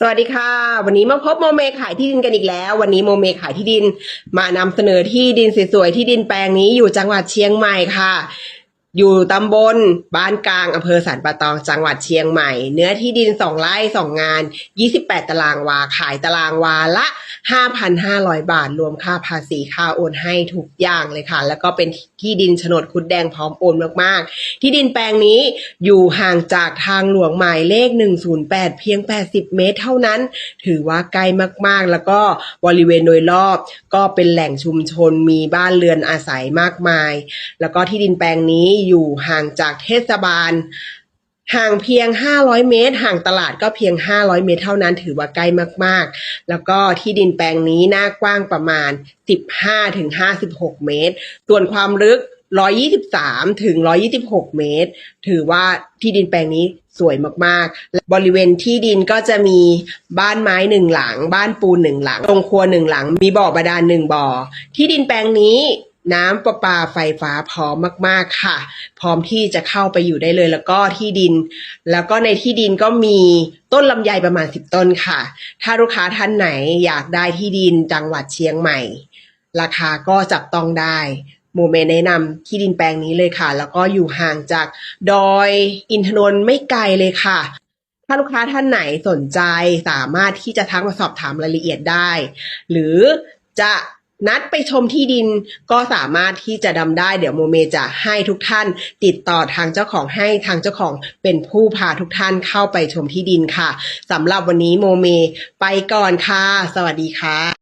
สวัสดีค่ะ วันนี้มาพบโมเมขายที่ดินกันอีกแล้ว วันนี้โมเมขายที่ดิน มานำเสนอที่ดินสวยๆที่ดินแปลงนี้อยู่จังหวัดเชียงใหม่ค่ะ อยู่ตำบลบ้านกลางอำเภอสันปะตองจังหวัดเชียงใหม่ เนื้อที่ดิน 2 ไร่ 2 งาน 28 ตารางวา ขายตารางวาละ 5,500 บาท รวมค่าภาษีค่าโอนให้ทุกอย่างเลยค่ะ แล้วก็เป็นที่ดินโฉนดคุดแดงพร้อมโอนมากๆ ที่ดินแปลงนี้อยู่ห่างจากทางหลวงหมายเลข 108 เพียง 80 เมตรเท่านั้น ถือว่าใกล้มากๆ แล้วก็บริเวณโดยรอบ ก็เป็นแหล่งชุมชนมีบ้านเรือนอาศัยมากมาย แล้วก็ที่ดินแปลงนี้อยู่ห่างจากเทศบาล ห่างเพียง 500 เมตร ห่างตลาดก็เพียง 500 เมตรเท่านั้นถือว่าใกล้มากๆ แล้วก็ที่ดินแปลงนี้หน้ากว้างประมาณ 15-56 เมตร ส่วนความลึก 123 ถึง 126 เมตร ถือว่าที่ดินแปลงนี้สวยมากๆ บริเวณที่ดินก็จะมีบ้านไม้หนึ่งหลัง บ้านปูนหนึ่งหลังโรงครัวหนึ่งหลัง มีบ่อบาดาลหนึ่งบ่อ ที่ดินแปลงนี้ น้ำประปาไฟฟ้าพร้อมมาก ๆ ค่ะ พร้อมที่จะเข้าไปอยู่ได้เลย แล้วก็ที่ดิน แล้วก็ในที่ดินก็มีต้นลำไยประมาณ 10 ต้นค่ะ ถ้าลูกค้าท่านไหนอยากได้ที่ดินจังหวัดเชียงใหม่ ราคาก็จับต้องได้โมเมแนะนำที่ดินแปลงนี้เลยค่ะ แล้วก็อยู่ห่างจากดอยอินทนนท์ไม่ไกลเลยค่ะถ้าลูกค้าท่านไหนสนใจสามารถที่จะทักมาสอบถามรายละเอียดได้ หรือจะ นัดไปชมที่ดินก็สามารถที่จะดำได้เดี๋ยวโมเมจะให้ทุกท่าน ติดต่อทางเจ้าของให้ทางเจ้าของเป็นผู้พาทุกท่านเข้าไปชมที่ดินค่ะสำหรับวันนี้โมเม ไปก่อนค่ะ สวัสดีค่ะ